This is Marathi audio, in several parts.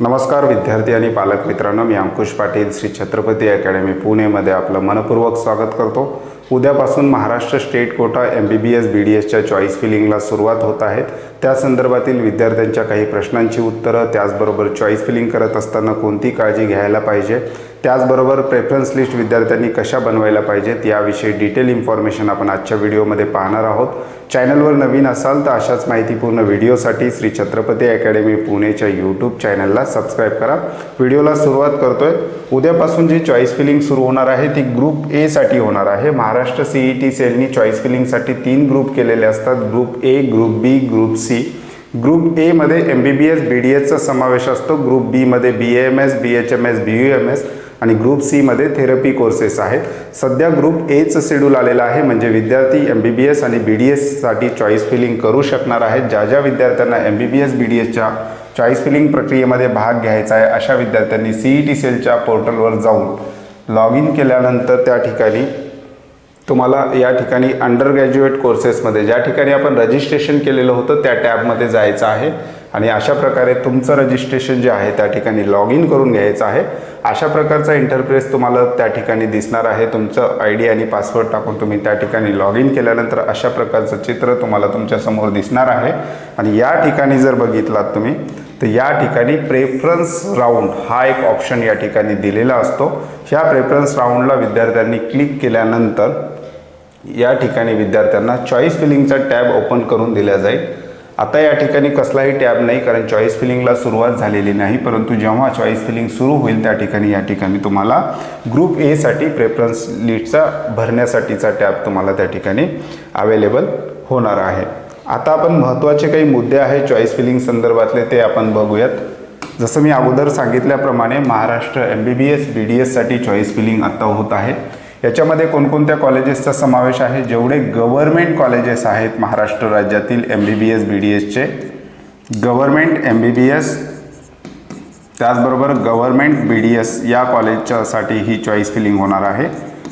नमस्कार विद्यार्थी आणि पालक मित्रांनो मी अंकुश पाटील श्री छत्रपती अकॅडमी पुणेमध्ये आपलं मनपूर्वक स्वागत करतो. उद्यापासून Maharashtra state quota M B B S B D एसच्या चॉईस फिलिंगला सुरुवात होत आहेत त्या संदर्भातील विद्यार्थ्यांच्या काही प्रश्नांची उत्तरं त्याचबरोबर चॉईस फिलिंग करत असताना कोणती काळजी घ्यायला पाहिजे? त्याचबरोबर प्रेफरन्स लिस्ट विद्यार्थ्यांनी कशा बनवायला पाहिजेत याविषयी डिटेल इन्फॉर्मेशन आपण आजच्या व्हिडिओमध्ये पाहणार आहोत. चॅनलवर नवीन असाल तर अशाच माहितीपूर्ण व्हिडिओसाठी श्री छत्रपती अकॅडमी पुणेच्या यूट्यूब चॅनलला सबस्क्राईब करा. व्हिडिओला सुरुवात करतोय. उद्यापासून जी चॉईस फिलिंग सुरू होणार आहे ती ग्रुप एसाठी होणार आहे. महाराष्ट्र सीई टी सेलनी चॉईस फिलिंगसाठी तीन ग्रुप केलेले असतात. Group A group B group C group एमध्ये M B B S B D एसचा समावेश असतो. ग्रुप बीमध्ये B M S B H M S B U M S आणि ग्रुप सीमध्ये थेरपी कोर्सेस आहेत. सध्या ग्रुप एचं शेड्यूल आलेलं आहे म्हणजे विद्यार्थी एम बी बी एस आणि बी डी एससाठी चॉईस फिलिंग करू शकणार आहेत. ज्या ज्या विद्यार्थ्यांना M B B S B D एसच्या चॉईस फिलिंग प्रक्रियेमध्ये भाग घ्यायचा आहे अशा विद्यार्थ्यांनी सी ई टी सेलच्या पोर्टलवर जाऊन लॉग इन केल्यानंतर त्या ठिकाणी तुम्हाला या ठिकाणी अंडर ग्रॅज्युएट कोर्सेसमध्ये ज्या ठिकाणी आपण रजिस्ट्रेशन केलेलं होतं त्या टॅबमध्ये जायचं आहे. आणि अशा प्रकारे तुमचं रजिस्ट्रेशन जे आहे त्या ठिकाणी लॉग इन करून घ्यायचं आहे. अशा प्रकारचा इंटरफेस तुम्हाला त्या ठिकाणी दिसणार आहे. तुमचं आय डी आणि पासवर्ड टाकून तुम्ही त्या ठिकाणी लॉग इन केल्यानंतर अशा प्रकारचं चित्र तुम्हाला तुमच्यासमोर दिसणार आहे. आणि या ठिकाणी जर बघितलात तुम्ही तर या ठिकाणी प्रेफरन्स राऊंड हा एक ऑप्शन या ठिकाणी दिलेला असतो. ह्या प्रेफरन्स राऊंडला विद्यार्थ्यांनी क्लिक केल्यानंतर या ठिकाणी विद्यार्थ्यांना चॉईस फिलिंगचा टॅब ओपन करून दिला जाईल. आता या ठिकाणी कसलाही टॅब नाही कारण चॉईस फिलिंगला सुरुवात झालेली नाही परंतु जेव्हा चॉईस फिलिंग सुरू होईल त्या ठिकाणी या ठिकाणी तुम्हाला ग्रुप एसाठी प्रेफरन्स लिस्टचा भरण्यासाठीचा टॅब तुम्हाला त्या ठिकाणी अवेलेबल होणार आहे. आता आपण महत्त्वाचे काही मुद्दे आहेत चॉईस फिलिंग संदर्भातले ते आपण बघूयात. जसं मी अगोदर सांगितल्याप्रमाणे Maharashtra M B B S B D एससाठी choice filling आत्ता होत आहे. याच्यामध्ये कोणकोणत्या कॉलेजेसचा समावेश आहे? जेवढे गव्हर्मेंट कॉलेजेस आहेत महाराष्ट्र राज्यातील M B B S B D एसचे government M B B S त्याचबरोबर गव्हर्मेंट बी डी एस या कॉलेजच्यासाठी ही चॉईस फिलिंग होणार आहे.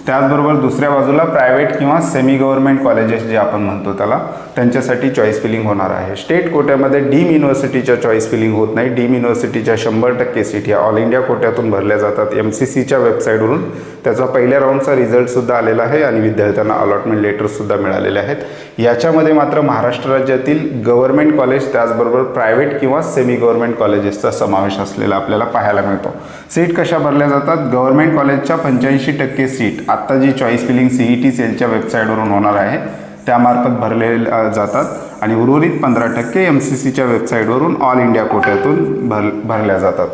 त्याचबरोबर दुसऱ्या बाजूला प्रायव्हेट किंवा सेमी गव्हर्मेंट कॉलेजेस जे आपण म्हणतो त्याला त्यांच्यासाठी चॉईस फिलिंग होणार आहे. स्टेट कोट्यामध्ये डीम युनिव्हर्सिटीच्या चॉईस फिलिंग होत नाही. डीम युनिव्हर्सिटीच्या शंभर टक्के सीट ह्या ऑल इंडिया कोट्यातून भरल्या जातात. एम सी सीच्या वेबसाईटवरून त्याचा पहिल्या राऊंडचा रिझल्टसुद्धा आलेला आहे आणि विद्यार्थ्यांना अलॉटमेंट लेटरसुद्धा मिळालेले आहेत. याच्यामध्ये मात्र महाराष्ट्र राज्यातील गव्हर्मेंट कॉलेज त्याचबरोबर प्रायव्हेट किंवा सेमी गव्हर्मेंट कॉलेजेसचा समावेश असलेला आपल्याला पाहायला मिळतो. सीट कशा भरल्या जातात? गव्हर्मेंट कॉलेजच्या पंच्याऐंशी टक्के सीट आत्ता जी choice filling C E T सेलच्या वेबसाईटवरून होणार आहे त्यामार्फत भरले जातात आणि उर्वरित पंधरा टक्के एम सी सीच्या वेबसाईटवरून ऑल इंडिया कोट्यातून भर भरल्या जातात.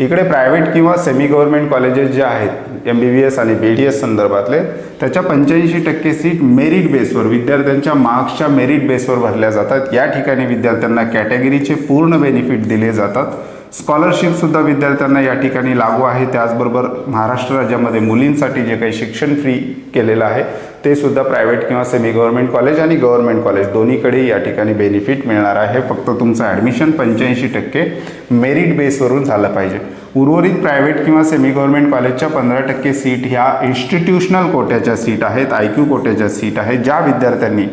इकडे प्रायव्हेट किंवा सेमी गव्हर्मेंट कॉलेजेस जे आहेत एम बी बी एस आणि बी डी एस संदर्भातले त्याच्या पंच्याऐंशी टक्के सीट मेरिट बेसवर विद्यार्थ्यांच्या मार्क्सच्या मेरिट बेसवर भरल्या जातात. या ठिकाणी विद्यार्थ्यांना कॅटेगरीचे पूर्ण बेनिफिट दिले जातात. स्कॉलरशिपसुद्धा विद्यार्थ्यांना या ठिकाणी लागू आहे. त्याचबरोबर महाराष्ट्र राज्यामध्ये मुलींसाठी जे काही शिक्षण फ्री केलेलं आहे ते सुद्धा प्रायव्हेट किंवा सेमी गव्हर्मेंट कॉलेज आणि गव्हर्मेंट कॉलेज दोन्हीकडे या ठिकाणी बेनिफिट मिळणार आहे. फक्त तुमचं ॲडमिशन पंच्याऐंशी टक्के मेरिट बेसवरून झालं पाहिजे. उर्वरित प्रायव्हेट किंवा सेमी गव्हर्मेंट कॉलेजच्या पंधरा टक्के सीट ह्या इन्स्टिट्यूशनल कोट्याच्या सीट आहेत आय क्यू कोट्याच्या सीट आहेत ज्या विद्यार्थ्यांनी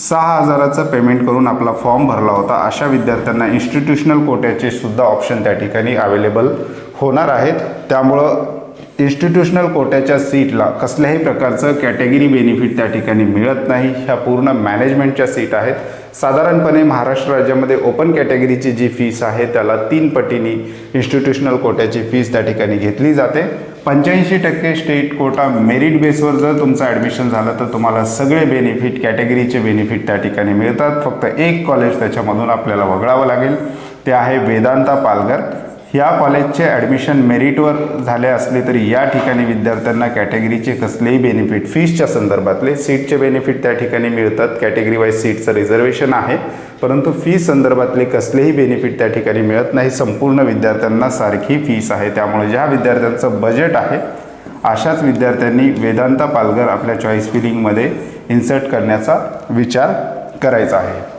सहा हजाराचं पेमेंट करून आपला फॉर्म भरला होता. अशा विद्यार्थ्यांना इन्स्टिट्यूशनल कोट्याचे सुद्धा ऑप्शन त्या ठिकाणी अवेलेबल होणार आहेत. त्यामुळं इन्स्टिट्यूशनल कोट्याच्या सीटला कसल्याही प्रकारचं कॅटेगरी बेनिफिट त्या ठिकाणी मिळत नाही. ह्या पूर्ण मॅनेजमेंटच्या सीट आहेत. साधारणपणे महाराष्ट्र राज्यामध्ये ओपन कॅटेगरीची जी फीस आहे त्याला तीन पटीने इन्स्टिट्यूशनल कोट्याची फीस त्या ठिकाणी घेतली जाते. पंच्याऐंशी टक्के स्टेट कोटा मेरिट बेसवर जर तुमचं ॲडमिशन झालं तर तुम्हाला सगळे बेनिफिट कॅटेगरीचे बेनिफिट त्या ठिकाणी मिळतात. फक्त एक कॉलेज त्याच्यामधून आपल्याला वगळावं लागेल. ते आहे वेदांता पालघर. ह्या कॉलेजचे ॲडमिशन मेरिटवर झाले असले तरी या ठिकाणी विद्यार्थ्यांना कॅटेगरीचे कसलेही बेनिफिट फीसच्या संदर्भातले सीटचे बेनिफिट त्या ठिकाणी मिळतात. कॅटेगरी वाईज सीटचं रिझर्वेशन आहे परंतु फी संदर्भातले कसलेही बेनिफिट त्या ठिकाणी मिळत नाही. संपूर्ण विद्यार्थ्यांना सारखी फीस आहे. त्यामुळे ज्या विद्यार्थ्यांचं बजेट आहे अशाच विद्यार्थ्यांनी वेदांता पालघर आपल्या चॉईस फिलिंगमध्ये इन्सर्ट करण्याचा विचार करायचा आहे.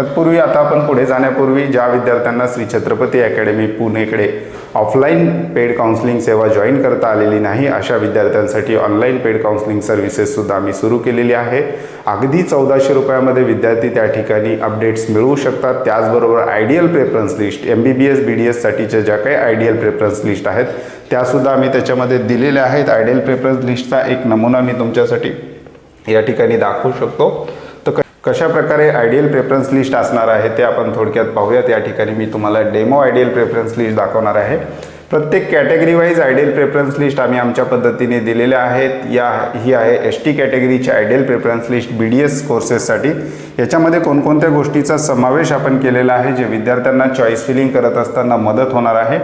तत्पूर्वी आता आपण पुढे जाण्यापूर्वी ज्या विद्यार्थ्यांना श्री छत्रपती अकॅडमी पुणेकडे ऑफलाईन पेड काउन्सिलिंग सेवा जॉईन करता आलेली नाही अशा विद्यार्थ्यांसाठी ऑनलाईन पेड काउन्सिलिंग सर्व्हिसेससुद्धा आम्ही सुरू केलेली आहे. अगदी चौदाशे रुपयामध्ये विद्यार्थी त्या ठिकाणी अपडेट्स मिळवू शकतात. त्याचबरोबर ideal preference list M B B S B D एससाठीच्या ज्या काही आयडियल प्रेफरन्स लिस्ट आहेत त्यासुद्धा आम्ही त्याच्यामध्ये दिलेल्या आहेत. आयडियल प्रेफरन्स लिस्टचा एक नमुना मी तुमच्यासाठी या ठिकाणी दाखवू शकतो. कशा प्रकारे आयडियल प्रेफरन्स लिस्ट असणार आहे ते आपण थोडक्यात पाहूयात. या ठिकाणी मी तुम्हाला डेमो आयडियल प्रेफरन्स लिस्ट दाखवणार आहे. प्रत्येक category wise ideal preference list आम्ही आमच्या पद्धतीने दिलेल्या आहेत. या ही आहे S T कॅटेगरीची ideal preference list B D S कोर्सेससाठी याच्यामध्ये कोणकोणत्या गोष्टीचा समावेश आपण केलेला आहे जे विद्यार्थ्यांना चॉईस फिलिंग करत असताना मदत होणार आहे?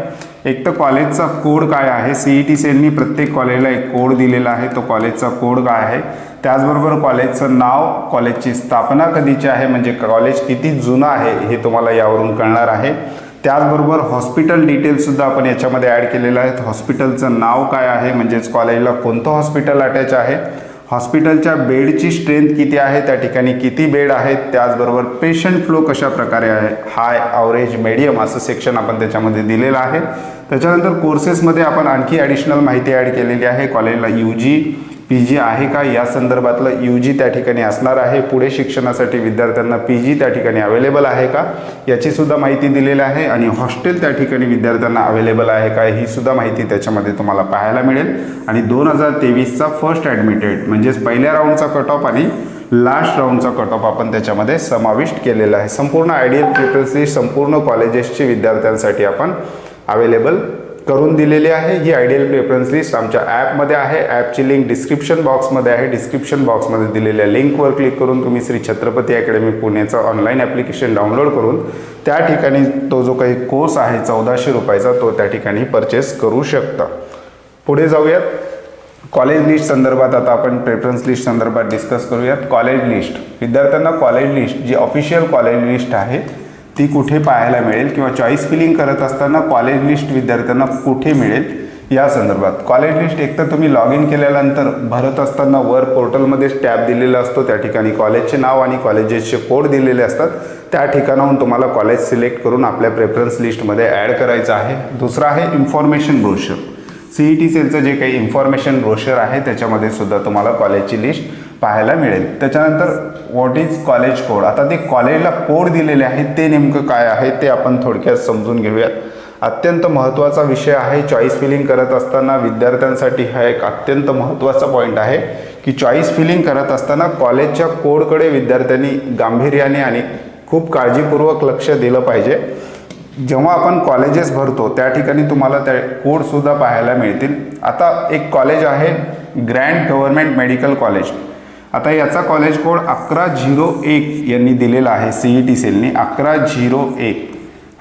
एक तर कॉलेजचा कोड काय आहे? सी ई टी सेलनी प्रत्येक कॉलेजला एक कोड दिलेला आहे. तो कॉलेजचा कोड काय आहे? त्याचबरोबर कॉलेजचं नाव कॉलेजची स्थापना कधीची आहे? म्हणजे कॉलेज किती जुनं आहे हे तुम्हाला यावरून कळणार आहे. त्याचबरोबर हॉस्पिटल डिटेल्ससुद्धा आपण याच्यामध्ये ॲड केलेलं आहेत. हॉस्पिटलचं नाव काय आहे? म्हणजेच कॉलेजला कोणतं हॉस्पिटल अटॅच आहे? हॉस्पिटलच्या बेडची स्ट्रेंथ किती आहे? त्या ठिकाणी किती बेड आहेत? त्याचबरोबर पेशंट फ्लो कशा प्रकारे आहे? हाय ॲव्हरेज मिडियम असं सेक्शन आपण त्याच्यामध्ये दिलेलं आहे. त्याच्यानंतर कोर्सेसमध्ये आपण आणखी ॲडिशनल माहिती ॲड केलेली आहे. कॉलेजला यू जी पी जी आहे का? या संदर्भातलं यू जी त्या ठिकाणी असणार आहे. पुढे शिक्षणासाठी विद्यार्थ्यांना पी जी त्या ठिकाणी अवेलेबल आहे का? याचीसुद्धा माहिती दिलेली आहे आणि हॉस्टेल त्या ठिकाणी विद्यार्थ्यांना अवेलेबल आहे का? ही सुद्धा माहिती त्याच्यामध्ये तुम्हाला पाहायला मिळेल. आणि दोन हजार तेवीसचा फर्स्ट ॲडमिटेड म्हणजेच पहिल्या राऊंडचा कट ऑफ आणि लास्ट राऊंडचा कट ऑफ आपण त्याच्यामध्ये समाविष्ट केलेला आहे. संपूर्ण आयडियल प्रिफरन्स संपूर्ण कॉलेजेसची विद्यार्थ्यांसाठी आपण अवेलेबल करून दिलेली आहे. ही आयडियल प्रेफरन्स लिस्ट आमच्या ॲपमध्ये आहे. ॲपची लिंक डिस्क्रिप्शन बॉक्समध्ये आहे. डिस्क्रिप्शन बॉक्समध्ये दिलेल्या लिंकवर क्लिक करून तुम्ही श्री छत्रपती अकॅडमी पुणेचं ऑनलाईन ॲप्लिकेशन डाउनलोड करून त्या ठिकाणी तो जो काही कोर्स आहे चौदाशे रुपयाचा तो त्या ठिकाणी परचेस करू शकता. पुढे जाऊयात. कॉलेज लिस्ट संदर्भात आता आपण प्रेफरन्स लिस्ट संदर्भात डिस्कस करूयात. कॉलेज लिस्ट विद्यार्थ्यांना कॉलेज लिस्ट जी ऑफिशियल कॉलेज लिस्ट आहे ती कुठे पाहायला मिळेल किंवा चॉईस फिलिंग करत असताना कॉलेज लिस्ट विद्यार्थ्यांना कुठे मिळेल या संदर्भात. कॉलेज लिस्ट एकतर तुम्ही लॉग इन केल्यानंतर भरत असताना वर पोर्टलमध्येच टॅब दिलेला असतो त्या ठिकाणी कॉलेजचे नाव आणि कॉलेजेसचे कोड दिलेले असतात. त्या ठिकाणाहून तुम्हाला कॉलेज सिलेक्ट करून आपल्या प्रेफरन्स लिस्टमध्ये ॲड करायचं आहे. दुसरं आहे information brochure C E T सेलचं जे काही इन्फॉर्मेशन ब्रोशर आहे त्याच्यामध्ये सुद्धा तुम्हाला कॉलेजची लिस्ट पाहायला मिळेल. त्याच्यानंतर व्हॉट इज कॉलेज कोड आता ते कॉलेजला कोड दिलेले आहेत ते नेमकं काय आहे ते आपण थोडक्यात समजून घेऊयात. अत्यंत महत्त्वाचा विषय आहे चॉईस फिलिंग करत असताना विद्यार्थ्यांसाठी हा एक अत्यंत महत्त्वाचा पॉईंट आहे की चॉईस फिलिंग करत असताना कॉलेजच्या कोडकडे विद्यार्थ्यांनी गांभीर्याने आणि खूप काळजीपूर्वक लक्ष दिलं पाहिजे. जेव्हा आपण कॉलेजेस भरतो त्या ठिकाणी तुम्हाला त्या कोडसुद्धा पाहायला मिळतील. आता एक कॉलेज आहे ग्रँड गव्हर्नमेंट मेडिकल कॉलेज आता याचा कॉलेज कोड अकरा झिरो एक यांनी दिलेला आहे सी ई टी सेलने अकरा झिरो एक.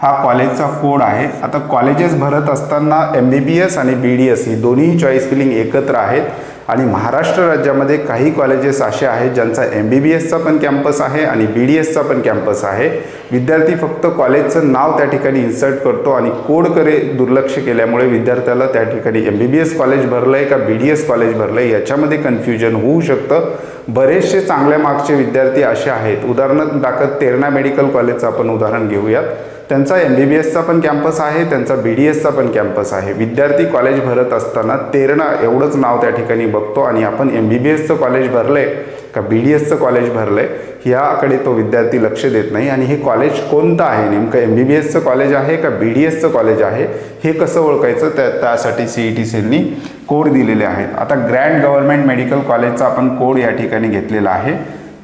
हा कॉलेजचा कोड आहे. आता कॉलेजेस भरत असताना एम बी बी एस आणि बी डी एस ही दोन्ही चॉईस फिलिंग एकत्र आहेत. आणि महाराष्ट्र राज्यामध्ये काही कॉलेजेस असे आहेत ज्यांचा एम बी बी एसचा पण कॅम्पस आहे आणि बी डी एसचा पण कॅम्पस आहे. विद्यार्थी फक्त कॉलेजचं नाव त्या ठिकाणी इन्सर्ट करतो आणि कोडकडे दुर्लक्ष केल्यामुळे विद्यार्थ्याला त्या ठिकाणी M B B S college भरलं आहे का बी डी एस कॉलेज भरलं आहे याच्यामध्ये कन्फ्युजन होऊ शकतं. बरेचसे चांगल्या मार्क्सचे विद्यार्थी असे आहेत. उदाहरणार्थ दाखल तेरणा मेडिकल कॉलेजचं आपण उदाहरण घेऊयात. त्यांचा एम बी बी एसचा पण कॅम्पस आहे त्यांचा बी डी एसचा पण कॅम्पस आहे. विद्यार्थी कॉलेज भरत असताना तेरणा एवढंच नाव त्या ठिकाणी बघतो आणि आपण एम बी बी एसचं कॉलेज भरलं आहे का बी डी एसचं कॉलेज भरलं आहे याकडे तो विद्यार्थी लक्ष देत नाही. आणि हे कॉलेज कोणतं आहे? नेमकं एम बी बी एसचं कॉलेज आहे का बी डी एसचं कॉलेज आहे? हे कसं ओळखायचं? त्या त्यासाठी सी ई टी सेलनी कोड दिलेले आहेत. आता ग्रँड गव्हर्नमेंट मेडिकल कॉलेजचा आपण कोड या ठिकाणी घेतलेला आहे.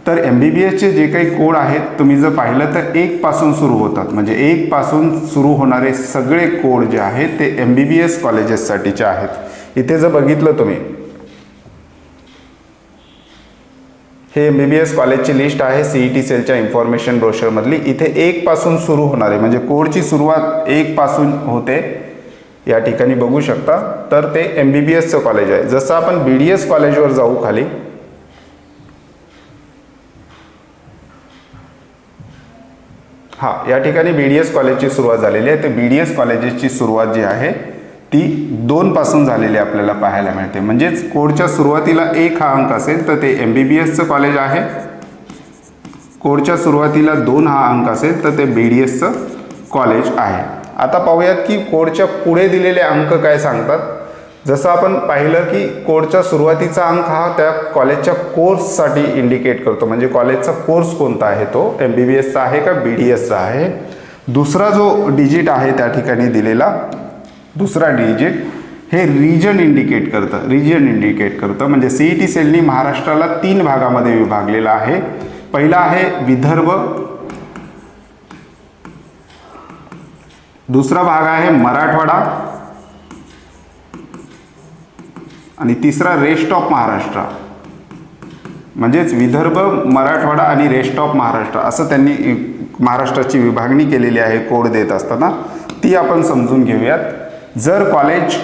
तर एम बी बी एसचे जे काही कोड आहेत तुम्ही जर पाहिलं तर एकपासून सुरू होतात. म्हणजे एकपासून सुरू होणारे सगळे कोड जे आहेत ते एम बी बी एस कॉलेजेससाठीचे आहेत. इथे जर बघितलं तुम्ही हे एम बी बी एस कॉलेजची लिस्ट आहे सी ई टी सेलच्या इन्फॉर्मेशन ब्रोशरमधली इथे एकपासून सुरू होणारे म्हणजे कोडची सुरुवात एकपासून होते या ठिकाणी बघू शकता. तर ते एम बी बी एसचं कॉलेज आहे. जसं आपण बी डी एस कॉलेजवर जाऊ खाली हां या ठिकाणी बी डी एस कॉलेजची सुरुवात झालेली आहे. ते बी डी एस कॉलेजेसची सुरुवात जी आहे ती दोनपासून झालेली आपल्याला पाहायला मिळते. म्हणजेच कोडच्या सुरुवातीला एक हा अंक असेल तर ते एम बी बी एसचं कॉलेज आहे. कोडच्या सुरुवातीला दोन हा अंक असेल तर ते बी डी एसचं कॉलेज आहे. आता पाहूयात की कोडच्या पुढे दिलेले अंक काय सांगतात? जसं आपण पाहिलं की कोडच्या सुरुवातीचा अंक हा त्या कॉलेजच्या कोर्ससाठी इंडिकेट करतो. म्हणजे कॉलेजचा कोर्स कोणता आहे तो? एम बी बी एसचा आहे का बी डी एसचा आहे? दुसरा जो डिजिट आहे त्या ठिकाणी दिलेला दुसरा डिजिट हे रिजन इंडिकेट करतं. रिजन इंडिकेट करतं. म्हणजे सी ई टी सेलनी महाराष्ट्राला तीन भागामध्ये विभागलेला आहे. पहिला आहे विदर्भ. दुसरा भाग आहे मराठवाडा. आणि तिसरा रेस्ट ऑफ महाराष्ट्र. म्हणजेच विदर्भ मराठवाडा आणि रेस्ट ऑफ महाराष्ट्र. असं त्यांनी महाराष्ट्राची विभागणी केलेली आहे कोड देत असताना. ती आपण समजून घेऊयात. जर कॉलेज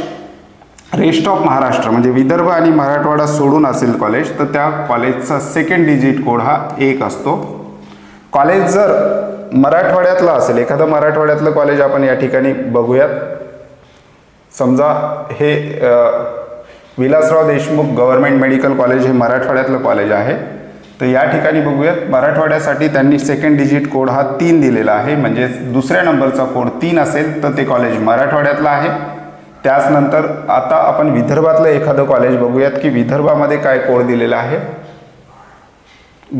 रेस्ट ऑफ महाराष्ट्र म्हणजे विदर्भ आणि मराठवाडा सोडून असेल कॉलेज तर त्या कॉलेजचा सेकंड डिजिट कोड हा एक असतो. कॉलेज जर मराठवाड्यातलं असेल एखादं मराठवाड्यातलं कॉलेज आपण या ठिकाणी बघूयात. समजा हे Vilasrao Deshmukh government medical college हे मराठवाड्यातलं कॉलेज आहे. तर या ठिकाणी बघूयात मराठवाड्यासाठी त्यांनी सेकंड डिजिट कोड हा तीन दिलेला आहे. म्हणजे दुसऱ्या नंबरचा कोड तीन असेल तर ते कॉलेज मराठवाड्यातलं आहे. त्याचनंतर आता आपण विदर्भातलं एखादं कॉलेज बघूयात की विदर्भामध्ये काय कोड दिलेला आहे.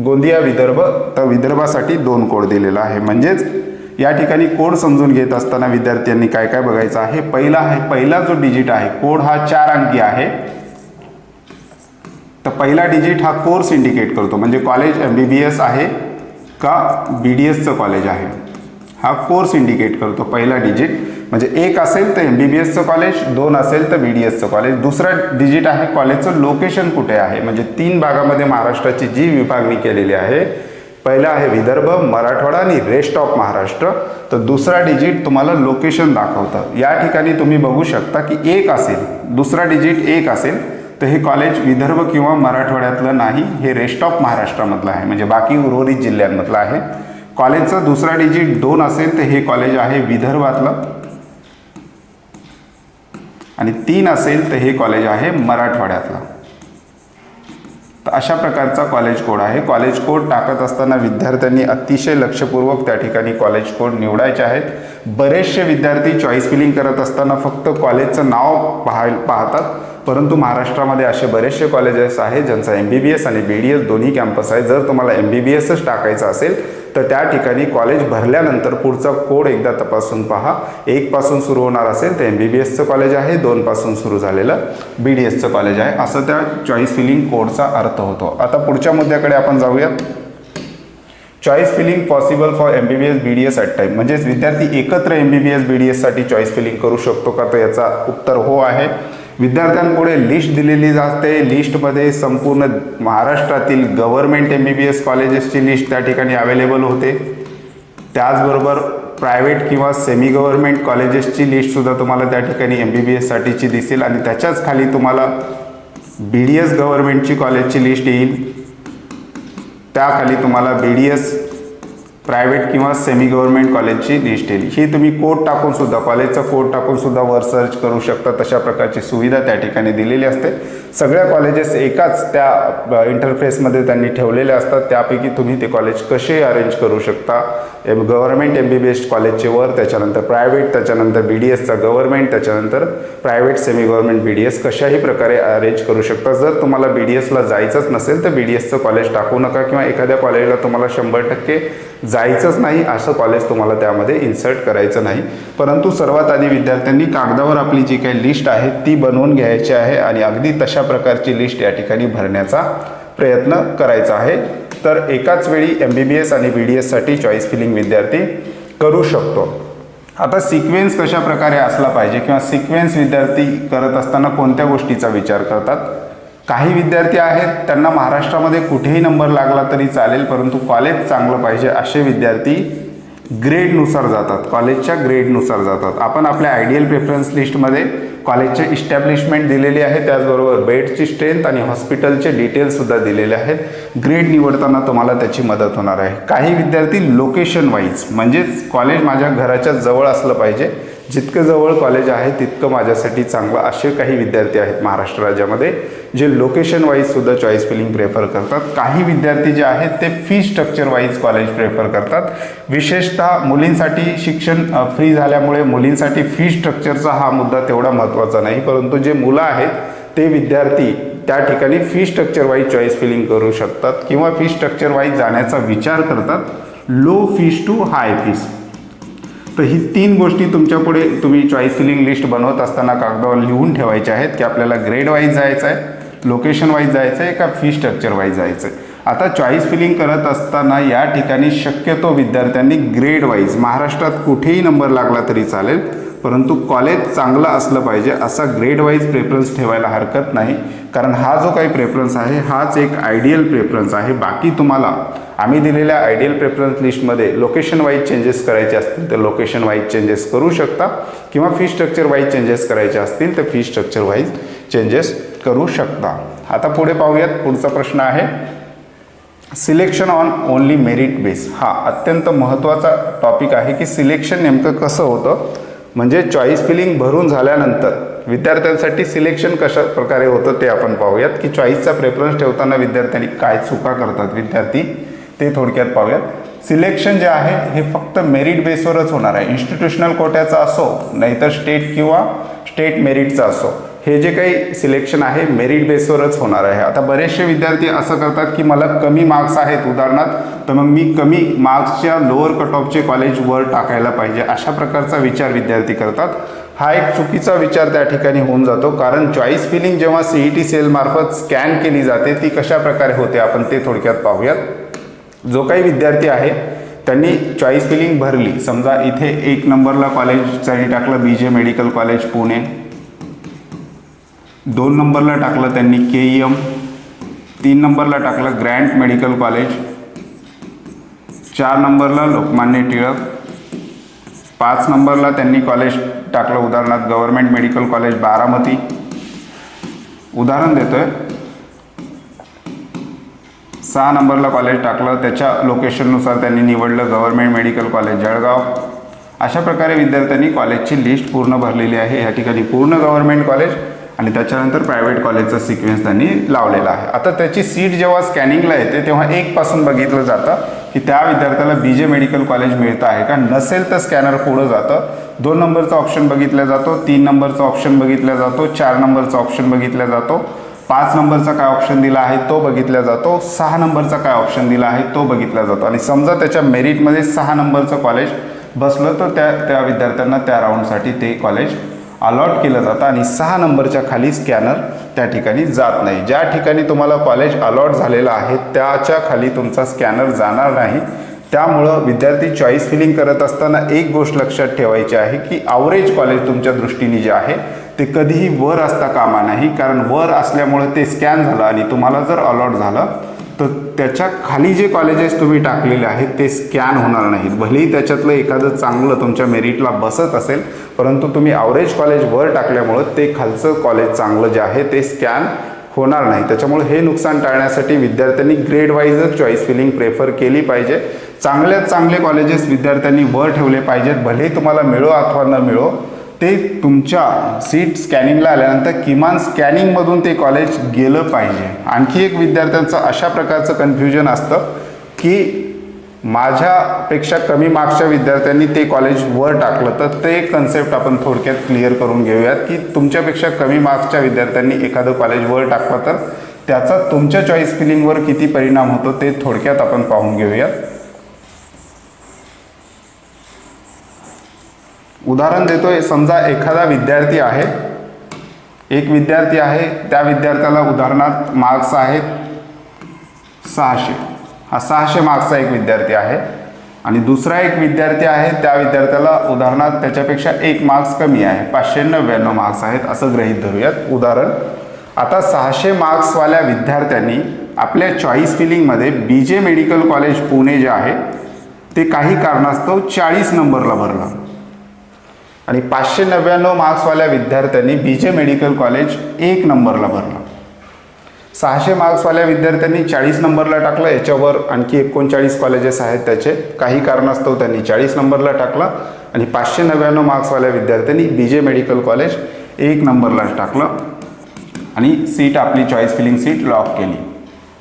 गोंदिया विदर्भ तर विदर्भासाठी दोन कोड दिलेला आहे. म्हणजेच या ठिकाणी कोड समजून घेत असताना विद्यार्थ्यांनी काय काय बघायचं आहे? पहिला आहे पहिला जो डिजिट आहे कोड हा चार अंकी आहे. तर पहिला डिजिट हा कोर्स इंडिकेट करतो. म्हणजे college M B B S आहे का बी डी एसचं कॉलेज आहे? हा कोर्स इंडिकेट करतो पहिला डिजिट म्हणजे एक असेल तर एम बी बी एसचं कॉलेज दोन असेल तर बी डी एसचं कॉलेज दुसरा डिजिट आहे कॉलेजचं लोकेशन कुठे आहे? म्हणजे तीन भागामध्ये महाराष्ट्राची जी विभागणी केलेली आहे पहिला आहे विदर्भ मराठवाडा आणि रेस्ट ऑफ महाराष्ट्र. तर दुसरा डिजिट तुम्हाला लोकेशन दाखवतं. या ठिकाणी तुम्ही बघू शकता की एक असेल दुसरा डिजिट एक असेल तर हे कॉलेज विदर्भ किंवा मराठवाड्यातलं नाही हे रेस्ट ऑफ महाराष्ट्रामधलं आहे. म्हणजे बाकी उर्वरित जिल्ह्यांमधलं आहे. कॉलेजचं दुसरा डिजिट दोन असेल तर हे कॉलेज आहे विदर्भातलं. आणि तीन असेल तर हे कॉलेज आहे मराठवाड्यातलं. तर अशा प्रकारचा कॉलेज कोड आहे. कॉलेज कोड टाकत असताना विद्यार्थ्यांनी अतिशय लक्षपूर्वक त्या ठिकाणी कॉलेज कोड निवडायचे आहेत. बरेचसे विद्यार्थी चॉईस फिलिंग करत असताना फक्त कॉलेजचं नाव पाहाय पाहतात. परंतु महाराष्ट्रामध्ये असे बरेचसे कॉलेजेस आहेत ज्यांचा एम बी बी एस आणि बी डी एस दोन्ही कॅम्पस आहे जर तुम्हाला एम बी बी एसच टाकायचं असेल तर त्या ठिकाणी कॉलेज भरल्यानंतर पुढचा कोड एकदा तपासून पहा. एकपासून सुरू होणार असेल तर एम बी बी एसचं कॉलेज आहे दोनपासून सुरू झालेलं बी डी एसचं कॉलेज आहे. असं त्या चॉईस फिलिंग कोडचा अर्थ होतो. आता पुढच्या मुद्द्याकडे आपण जाऊयात choice filling possible for M B B S B D S at time म्हणजेच विद्यार्थी एकत्र M B B S B D एससाठी choice filling करू शकतो का? तर याचा उत्तर हो आहे. विद्यार्थ्यांपुढे लिस्ट दिलेली जाते. लिस्टमध्ये संपूर्ण महाराष्ट्रातील government M B B S कॉलेजेसची list त्या ठिकाणी अवेलेबल होते. त्याचबरोबर प्रायव्हेट किंवा सेमी गव्हर्मेंट कॉलेजेसची लिस्टसुद्धा तुम्हाला त्या ठिकाणी एम बी बी एससाठीची दिसेल आणि त्याच्याच खाली तुम्हाला बी डी एस गव्हर्मेंटची कॉलेजची लिस्ट येईल. त्याखाली तुम्हाला बी डी एस प्रायव्हेट किंवा सेमी गव्हर्मेंट कॉलेजची लिस्ट येईल. ही तुम्ही कोड टाकून सुद्धा कॉलेजचा कोड टाकून सुद्धा वर सर्च करू शकता. तशा प्रकारची सुविधा त्या ठिकाणी दिलेली असते. सगळ्या कॉलेजेस एकाच त्या इंटरफेसमध्ये त्यांनी ठेवलेले असतात. त्यापैकी तुम्ही ते कॉलेज कसे अरेंज करू शकता? M government M B B S कॉलेजचे वर त्याच्यानंतर प्रायव्हेट त्याच्यानंतर बी डी एसचा गव्हर्मेंट त्याच्यानंतर private semi government B D S कशाही प्रकारे अरेंज करू शकता. जर तुम्हाला बी डी एसला जायचंच नसेल तर बी डी एसचं कॉलेज टाकू नका किंवा एखाद्या कॉलेजला तुम्हाला शंभर टक्के जायचंच नाही असं कॉलेज तुम्हाला त्यामध्ये इन्सर्ट करायचं नाही. परंतु सर्वात आधी विद्यार्थ्यांनी कागदावर आपली जी काही लिस्ट आहे ती बनवून घ्यायची आहे आणि अगदी तशा प्रकारची लिस्ट या ठिकाणी भरण्याचा प्रयत्न करायचा आहे. तर एकाच वेळी एम बी बी एस आणि बी डी एससाठी चॉईस फिलिंग विद्यार्थी करू शकतो. आता सिक्वेन्स कशा प्रकारे असला पाहिजे किंवा सिक्वेन्स विद्यार्थी करत असताना कोणत्या गोष्टीचा विचार करतात? काही विद्यार्थी आहेत त्यांना महाराष्ट्रामध्ये कुठेही नंबर लागला तरी चालेल परंतु कॉलेज चांगलं पाहिजे असे विद्यार्थी ग्रेडनुसार जातात कॉलेजच्या ग्रेडनुसार जातात. आपण आपल्या आयडियल प्रेफरन्स लिस्टमध्ये कॉलेजचे इस्टॅब्लिशमेंट दिलेली आहे त्याचबरोबर बेडची स्ट्रेंथ आणि हॉस्पिटलचे डिटेल्ससुद्धा दिलेले आहेत. ग्रेड निवडताना तुम्हाला त्याची मदत होणार आहे. काही विद्यार्थी लोकेशन वाईज म्हणजेच कॉलेज माझ्या घराच्या जवळ असलं पाहिजे जितकं जवळ कॉलेज आहे तितकं माझ्यासाठी चांगलं असे काही विद्यार्थी आहेत महाराष्ट्र राज्यामध्ये जे लोकेशन वाईज सुद्धा चॉईस फिलिंग प्रेफर करतात. काही विद्यार्थी जे आहेत ते fee structure wise college prefer करतात. विशेषतः मुलींसाठी शिक्षण फ्री झाल्यामुळे मुलींसाठी फी स्ट्रक्चरचा हा मुद्दा तेवढा महत्त्वाचा नाही. परंतु जे मुलं आहेत ते विद्यार्थी त्या ठिकाणी fee structure wise choice filling करू शकतात किंवा फी स्ट्रक्चर वाईज जाण्याचा विचार करतात. Low fees to high fees तर ही तीन गोष्टी तुमच्यापुढे तुम्ही चॉईस फिलिंग लिस्ट बनवत असताना कागदावर लिहून ठेवायच्या आहेत की आपल्याला ग्रेड वाईज जायचं आहे लोकेशन वाईज जायचं आहे का फी स्ट्रक्चर वाईज जायचं आहे. आता चॉईस फिलिंग करत असताना या ठिकाणी शक्यतो विद्यार्थ्यांनी ग्रेड वाईज महाराष्ट्रात कुठेही नंबर लागला तरी चालेल परंतु कॉलेज चांगलं असलं पाहिजे असा ग्रेड वाईज प्रेफरन्स ठेवायला हरकत नाही. कारण हा जो काही प्रेफरन्स आहे हाच एक आयडियल प्रेफरन्स आहे. बाकी तुम्हाला आम्ही दिलेल्या आयडियल प्रेफरन्स लिस्टमध्ये लोकेशन वाईज चेंजेस करायचे असतील तर लोकेशन वाईज चेंजेस करू शकता. किंवा फी स्ट्रक्चर वाईज चेंजेस करायचे असतील तर फी स्ट्रक्चर वाईज चेंजेस करू शकता. आता पुढे पाहूयात. पुढचा प्रश्न आहे. Selection on only merit base हा अत्यंत महत्त्वाचा टॉपिक आहे की सिलेक्शन नेमकं कसं होतं? म्हणजे चॉईस फिलिंग भरून झाल्यानंतर विद्यार्थ्यांसाठी सिलेक्शन कशा प्रकारे होतं ते आपण पाहूयात. की चॉईसचा प्रेफरन्स ठेवताना विद्यार्थ्यांनी काय चुका करतात? विद्यार्थी ते थोडक्यात पाहूयात. सिलेक्शन जे आहे हे फक्त मेरिट बेसवरच होणार आहे. इन्स्टिट्यूशनल कोट्याचा असो नाहीतर स्टेट किंवा स्टेट मेरिटचा असो. हे जे काही सिलेक्शन आहे मेरिट बेसवरच होणार आहे. आता बरेचसे विद्यार्थी असं करतात की मला कमी मार्क्स आहेत उदाहरणार्थ तर मग मी कमी मार्क्सच्या लोअर कट ऑफचे कॉलेज वर टाकायला पाहिजे. अशा प्रकारचा विचार विद्यार्थी करतात. हा एक चुकीचा विचार त्या ठिकाणी होऊन जातो. कारण चॉईस फिलिंग जेव्हा सीई टी सेलमार्फत स्कॅन केली जाते ती कशा प्रकारे होते आपण ते थोडक्यात पाहूयात. जो काही विद्यार्थी आहे त्यांनी चॉईस फिलिंग भरली. समजा इथे एक नंबरला कॉलेजसाठी टाकलं B J medical college Pune. दोन नंबरला टाकलं त्यांनी के ई एम तीन नंबरला टाकलं ग्रँट मेडिकल कॉलेज चार नंबरला लोकमान्य टिळक. पाच नंबरला त्यांनी कॉलेज टाकलं. उदाहरणार्थ गव्हर्मेंट मेडिकल कॉलेज बारामती. उदाहरण देतोय. सहा नंबरला कॉलेज टाकलं. त्याच्या लोकेशननुसार त्यांनी निवडलं गव्हर्मेंट मेडिकल कॉलेज जळगाव. अशा प्रकारे विद्यार्थ्यांनी कॉलेजची लिस्ट पूर्ण भरलेली आहे. या ठिकाणी पूर्ण गव्हर्मेंट कॉलेज आणि त्याच्यानंतर प्रायव्हेट कॉलेजचा सिक्वेन्स त्यांनी लावलेला आहे. आता त्याची सीट जेव्हा स्कॅनिंगला येते तेव्हा एकपासून बघितलं जातं की त्या विद्यार्थ्याला बी जे मेडिकल कॉलेज मिळतं आहे. का नसेल तर स्कॅनर पुढं जातं. दोन नंबरचा ऑप्शन बघितला जातो तीन नंबरचा ऑप्शन बघितला जातो चार नंबरचा ऑप्शन बघितला जातो. पाच नंबरचा काय ऑप्शन दिला आहे तो बघितला जातो. सहा नंबरचा काय ऑप्शन दिला आहे तो बघितला जातो. आणि समजा त्याच्या मेरिटमध्ये सहा नंबरचं कॉलेज बसलं तर त्या त्या विद्यार्थ्यांना त्या राऊंडसाठी ते कॉलेज अलॉट केलं जातं आणि सहा नंबरच्या खाली स्कॅनर त्या ठिकाणी जात नाही. ज्या ठिकाणी तुम्हाला कॉलेज अलॉट झालेलं आहे त्याच्याखाली तुमचा स्कॅनर जाणार नाही. त्यामुळं विद्यार्थी चॉईस फिलिंग करत असताना एक गोष्ट लक्षात ठेवायची आहे की आवरेज कॉलेज तुमच्या दृष्टीने जे आहे ते कधीही वर असता कामा नाही. कारण वर असल्यामुळं ते स्कॅन झालं आणि तुम्हाला जर अलॉट झालं तर त्याच्याखाली जे कॉलेजेस तुम्ही टाकलेले आहेत ते स्कॅन होणार नाहीत. भलेही त्याच्यातलं एखादं चांगलं तुमच्या मेरिटला बसत असेल परंतु तुम्ही ॲव्हरेज कॉलेज वर टाकल्यामुळं ते खालचं कॉलेज चांगलं जे आहे ते स्कॅन होणार नाही. त्याच्यामुळे हे नुकसान टाळण्यासाठी विद्यार्थ्यांनी ग्रेड वाईजच चॉईस फिलिंग प्रेफर केली पाहिजे. चांगल्यात चांगले कॉलेजेस विद्यार्थ्यांनी वर ठेवले पाहिजेत. भलेही तुम्हाला मिळो अथवा न मिळो ते तुमच्या सीट स्कॅनिंगला आल्यानंतर किमान स्कॅनिंगमधून ते कॉलेज गेलं पाहिजे. आणखी एक विद्यार्थ्यांचं अशा प्रकारचं कन्फ्युजन असतं की माझ्यापेक्षा कमी मार्क्सच्या विद्यार्थ्यांनी ते कॉलेज वर टाकलं. तर ते कन्सेप्ट आपण थोडक्यात क्लिअर करून घेऊयात की तुमच्यापेक्षा कमी मार्क्सच्या विद्यार्थ्यांनी एखादं कॉलेज वर टाकलं तर त्याचा तुमच्या चॉईस फिलिंगवर किती परिणाम होतो ते थोडक्यात आपण पाहून घेऊयात. उदाहरण देतोय समजा एखादा विद्यार्थी आहे. एक विद्यार्थी आहे त्या विद्यार्थ्याला उदाहरणार्थ मार्क्स आहेत सहाशे. हा सहाशे मार्क्सचा एक विद्यार्थी आहे. आणि दुसरा एक विद्यार्थी आहे त्या विद्यार्थ्याला उदाहरणार्थ त्याच्यापेक्षा एक मार्क्स कमी आहे. पाचशे नव्याण्णव मार्क्स आहेत असं गृहीत धरूयात. उदाहरण आता सहाशे मार्क्सवाल्या विद्यार्थ्यांनी आपल्या choice फिलिंगमध्ये B J medical college Pune जे आहे ते काही कारणास्तव चाळीस नंबरला भरलं. आणि पाचशे नव्याण्णव मार्क्सवाल्या विद्यार्थ्यांनी बी जे मेडिकल कॉलेज एक नंबरला भरलं. सहाशे मार्क्सवाल्या विद्यार्थ्यांनी चाळीस नंबरला टाकलं याच्यावर आणखी एकोणचाळीस कॉलेजेस आहेत त्याचे. काही कारणास्तव त्यांनी चाळीस नंबरला टाकलं आणि पाचशे नव्याण्णव मार्क्सवाल्या विद्यार्थ्यांनी बी जे मेडिकल कॉलेज एक नंबरला टाकलं आणि सीट आपली चॉईस फिलिंग सीट लॉक केली.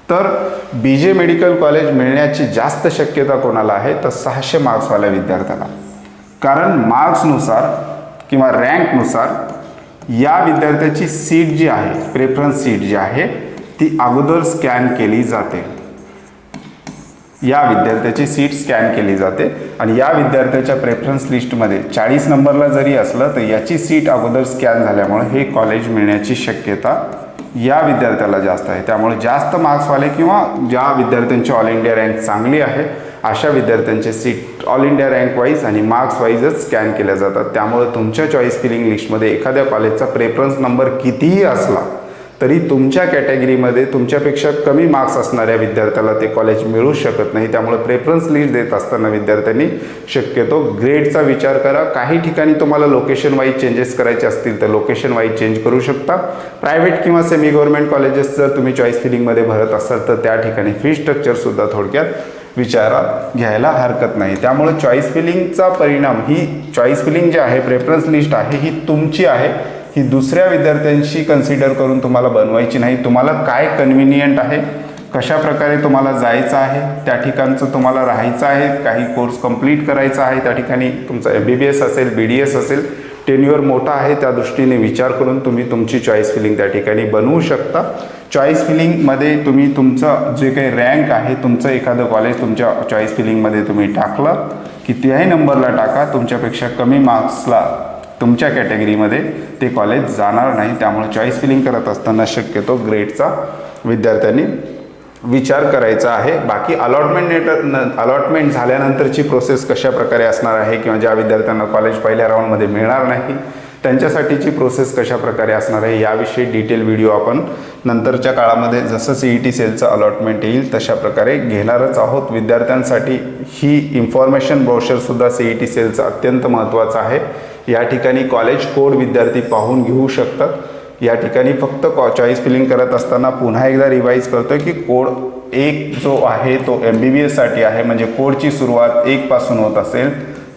तर बी जे मेडिकल कॉलेज मिळण्याची जास्त शक्यता कोणाला आहे? तर सहाशे मार्क्सवाल्या विद्यार्थ्याला कारण मार्क्सनुसार किंवा रँकनुसार या विद्यार्थ्याची सीट जी आहे प्रेफरन्स सीट जी आहे ती अगोदर स्कॅन केली जाते. या विद्यार्थ्याची सीट स्कॅन केली जाते आणि या विद्यार्थ्याच्या प्रेफरन्स लिस्टमध्ये चाळीस नंबरला जरी असलं तर याची सीट अगोदर स्कॅन झाल्यामुळे हे कॉलेज मिळण्याची शक्यता या विद्यार्थ्याला जास्त आहे. त्यामुळे जास्त मार्क्सवाले किंवा ज्या विद्यार्थ्यांची ऑल इंडिया रँक चांगली आहे अशा विद्यार्थ्यांचे seat all India rank wise आणि मार्क्स वाईजच स्कॅन केल्या जातात. त्यामुळे तुमच्या चॉईस फिलिंग लिस्टमध्ये एखाद्या कॉलेजचा प्रेफरन्स नंबर कितीही असला तरी तुमच्या कॅटेगरीमध्ये तुमच्यापेक्षा कमी मार्क्स असणाऱ्या विद्यार्थ्याला ते कॉलेज मिळू शकत नाही. त्यामुळे प्रेफरन्स लिस्ट देत असताना विद्यार्थ्यांनी शक्यतो ग्रेडचा विचार करा. काही ठिकाणी तुम्हाला लोकेशन वाईज चेंजेस करायचे असतील तर लोकेशन वाईज चेंज करू शकता. प्रायव्हेट किंवा सेमी गव्हर्नमेंट कॉलेजेस जर तुम्ही चॉईस फिलिंगमध्ये भरत असाल तर त्या ठिकाणी फी स्ट्रक्चरसुद्धा थोडक्यात विचारात घ्यायला हरकत नाही. त्यामुळे चॉईस फिलिंगचा परिणाम ही चॉईस फिलिंग जी आहे प्रेफरन्स लिस्ट आहे ही तुमची आहे. ही दुसऱ्या विद्यार्थ्यांशी कन्सिडर करून तुम्हाला बनवायची नाही. तुम्हाला काय कन्व्हिनियंट आहे? कशा प्रकारे तुम्हाला जायचं आहे? त्या ठिकाणचं तुम्हाला राहायचं आहे? काही कोर्स कंप्लीट करायचा आहे? त्या ठिकाणी तुमचं एम बी बी एस असेल बी डी एस असेल टेन्युअर मोठा आहे त्या दृष्टीने विचार करून तुम्ही तुमची चॉईस फिलिंग त्या ठिकाणी बनवू शकता. चॉईस फिलिंगमध्ये तुम्ही तुमचं जे काही रँक आहे तुमचं एखादं कॉलेज तुमच्या चॉईस फिलिंगमध्ये तुम्ही टाकलं कितीही नंबरला टाका तुमच्यापेक्षा कमी मार्क्सला तुमच्या कॅटेगरीमध्ये ते कॉलेज जाणार नाही. त्यामुळे चॉईस फिलिंग करत असताना शक्यतो ग्रेडचा विद्यार्थ्यांनी विचार करायचा आहे. बाकी अलॉटमेंट नेट न अलॉटमेंट झाल्यानंतरची प्रोसेस कशा प्रकारे असणार आहे किंवा ज्या विद्यार्थ्यांना कॉलेज पहिल्या राऊंडमध्ये मिळणार नाही त्यांच्यासाठीची प्रोसेस कशा प्रकारे असणार आहे याविषयी डिटेल व्हिडिओ आपण नंतरच्या काळामध्ये जसं सी ई टी सेलचं अलॉटमेंट येईल तशा प्रकारे घेणारच आहोत. विद्यार्थ्यांसाठी ही इन्फॉर्मेशन ब्रोशरसुद्धा सी ई टी सेलचं अत्यंत महत्त्वाचं आहे. या ठिकाणी कॉलेज कोड विद्यार्थी पाहून घेऊ शकतात. या ठिकाणी फक्त कॉ चॉईस फिलिंग करत असताना पुन्हा एकदा रिवाईज करतो आहे की कोड एक जो आहे तो एम बी बी एससाठी आहे. म्हणजे कोडची सुरुवात एकपासून होत असेल.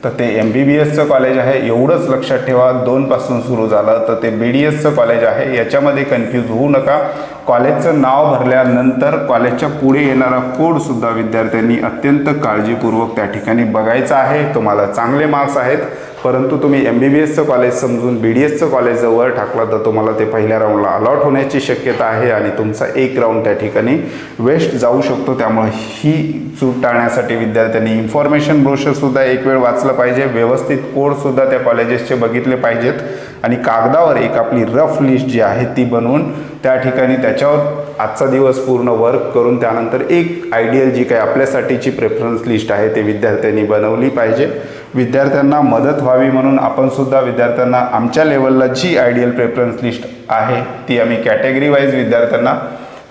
तर ते एम बी बी एसचं कॉलेज आहे एवढंच लक्षात ठेवा. दोनपासून सुरू झालं तर ते बी डी एसचं कॉलेज आहे. याच्यामध्ये कन्फ्यूज होऊ नका. कॉलेजचं नाव भरल्यानंतर कॉलेजच्या पुढे येणारा कोडसुद्धा विद्यार्थ्यांनी अत्यंत काळजीपूर्वक त्या ठिकाणी बघायचा आहे. तुम्हाला चांगले मार्क्स आहेत. परंतु तुम्ही एम बी बी एसचं कॉलेज समजून बी डी एसचं कॉलेज वर टाकलं तर तुम्हाला ते पहिल्या राऊंडला अलॉट होण्याची शक्यता आहे आणि तुमचा एक राऊंड त्या ठिकाणी वेस्ट जाऊ शकतो. त्यामुळे ही चूक टाळण्यासाठी विद्यार्थ्यांनी इन्फॉर्मेशन ब्रोशरसुद्धा एक वेळ वाचलं. पाहिजे. व्यवस्थित कोडसुद्धा त्या कॉलेजेसचे बघितले पाहिजेत. आणि कागदावर एक आपली रफ लिस्ट जी आहे ती बनवून त्या ठिकाणी त्याच्यावर आजचा दिवस पूर्ण वर्क करून त्यानंतर एक आयडियल जी काही आपल्यासाठीची प्रेफरन्स लिस्ट आहे ते विद्यार्थ्यांनी बनवली पाहिजे. विद्यार्थ्यांना मदत व्हावी म्हणून आपणसुद्धा विद्यार्थ्यांना आमच्या लेवलला जी आयडियल प्रेफरन्स लिस्ट आहे ती आम्ही कॅटेगरी वाईज विद्यार्थ्यांना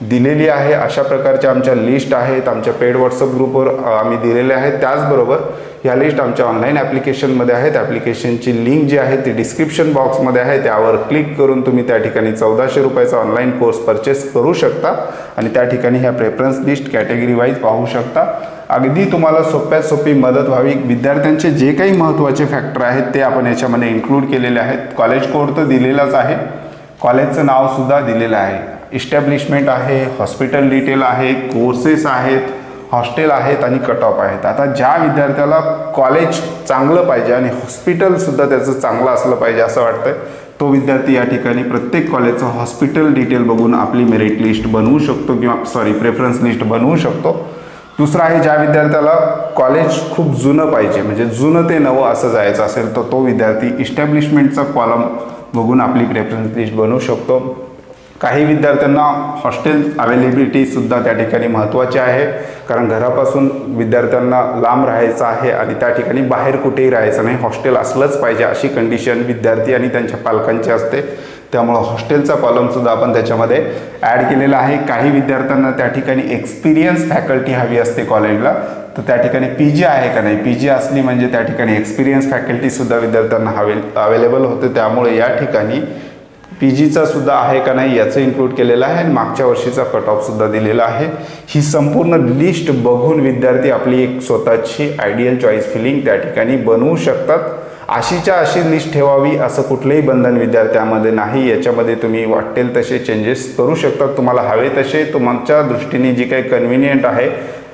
दिलेली आहे. अशा प्रकारच्या आमच्या लिस्ट आहेत. आमच्या पेड व्हॉट्सअप ग्रुपवर आम्ही दिलेल्या आहेत. त्याचबरोबर ह्या लिस्ट आमच्या ऑनलाईन ॲप्लिकेशनमध्ये आहेत. ॲप्लिकेशनची लिंक जी आहे ती डिस्क्रिप्शन बॉक्समध्ये आहे. त्यावर क्लिक करून तुम्ही त्या ठिकाणी चौदाशे रुपयाचा ऑनलाईन कोर्स परचेस करू शकता आणि त्या ठिकाणी ह्या प्रेफरन्स लिस्ट कॅटेगरी वाईज पाहू शकता. अगदी तुम्हाला सोप्यात सोपी मदत व्हावी. विद्यार्थ्यांचे जे काही महत्त्वाचे फॅक्टर आहेत ते आपण याच्यामध्ये इन्क्लूड केलेले आहेत. कॉलेज कोड तर दिलेलाच आहे. कॉलेजचं नावसुद्धा दिलेलं आहे. इस्टॅब्लिशमेंट आहे हॉस्पिटल डिटेल आहे कोर्सेस आहेत. हॉस्टेल आहेत आणि कट ऑफ आहेत. आता ज्या विद्यार्थ्याला कॉलेज चांगलं पाहिजे आणि हॉस्पिटलसुद्धा त्याचं चांगलं असलं पाहिजे असं वाटतंय तो विद्यार्थी या ठिकाणी प्रत्येक कॉलेजचं हॉस्पिटल डिटेल बघून आपली मेरिट लिस्ट बनवू शकतो किंवा सॉरी प्रेफरन्स लिस्ट बनवू शकतो. दुसरं आहे ज्या विद्यार्थ्याला कॉलेज खूप जुनं पाहिजे म्हणजे जुनं ते नवं असं जायचं असेल तर तो विद्यार्थी इस्टॅब्लिशमेंटचा कॉलम बघून आपली प्रेफरन्स लिस्ट बनवू शकतो. काही विद्यार्थ्यांना हॉस्टेल अवेलेबिलिटीसुद्धा त्या ठिकाणी महत्त्वाची आहे. कारण घरापासून विद्यार्थ्यांना लांब राहायचं आहे आणि त्या ठिकाणी बाहेर कुठेही राहायचं नाही. हॉस्टेल असलंच पाहिजे अशी कंडिशन विद्यार्थी आणि त्यांच्या पालकांची असते. त्यामुळं हॉस्टेलचा कॉलमसुद्धा आपण त्याच्यामध्ये ॲड केलेला आहे. काही विद्यार्थ्यांना त्या ठिकाणी एक्सपिरियन्स फॅकल्टी हवी असते कॉलेजला तर त्या ठिकाणी पी जी आहे का नाही? पी जी असली म्हणजे त्या ठिकाणी एक्सपिरियन्स फॅकल्टीसुद्धा विद्यार्थ्यांना हवे अवेलेबल होते. त्यामुळे या ठिकाणी पी जीचा सुद्धा आहे का नाही याचं इन्क्लूड केलेलं आहे आणि मागच्या वर्षीचा कट ऑफसुद्धा दिलेला आहे. ही संपूर्ण लिस्ट बघून विद्यार्थी आपली एक स्वतःची आयडियल चॉईस फिलिंग त्या ठिकाणी बनवू शकतात. अशीच्या अशी लिस्ट ठेवावी असं कुठलंही बंधन विद्यार्थ्यामध्ये नाही. याच्यामध्ये तुम्ही वाटेल तसे चेंजेस करू शकतात. तुम्हाला हवे तसे. तुमच्या दृष्टीने जी काही कन्व्हिनियंट आहे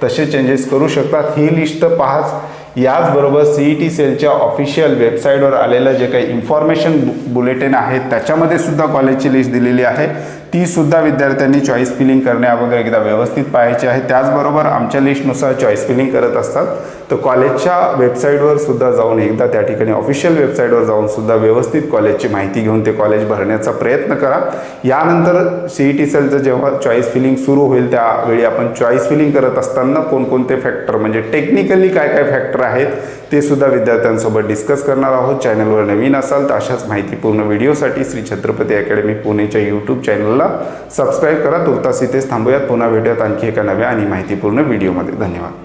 तसे चेंजेस करू शकतात. ही लिस्ट पाहाच. याचबरोबर सी ई टी सेलच्या ऑफिशियल वेबसाईटवर आलेलं जे काही इन्फॉर्मेशन बु बुलेटिन आहे त्याच्यामध्ये सुद्धा कॉलेजची लिस्ट दिलेली आहे. ती सुद्धा विद्यार्थ्यांनी चॉईस फिलिंग करण्या अगोदर एकदा व्यवस्थित पाहायची आहे. त्याचबरोबर आमच्या लिस्टनुसार चॉईस फिलिंग करत असतात. तर कॉलेजच्या वेबसाईटवर सुद्धा जाऊन एकदा त्या ठिकाणी ऑफिशियल वेबसाईटवर जाऊन सुद्धा व्यवस्थित कॉलेजची माहिती घेऊन ते कॉलेज भरण्याचा प्रयत्न करा. यानंतर सी ई टी सेलचं जेव्हा चॉईस फिलिंग सुरू होईल त्यावेळी आपण चॉईस फिलिंग करत असताना कोणकोणते फॅक्टर म्हणजे टेक्निकली काय काय फॅक्टर आहेत ते सुद्धा विद्यार्थ्यांसोबत डिस्कस करणार आहोत. चॅनलवर नवीन असाल तर अशाच माहितीपूर्ण व्हिडिओसाठी श्री छत्रपती अकॅडमी पुणेच्या यूट्यूब चॅनलला चॅनलला सबस्क्राईब करा. तुर्तास इथेच थांबूयात. पुन्हा भेटूयात आणखी एका नव्या आणि माहितीपूर्ण व्हिडिओमध्ये. धन्यवाद.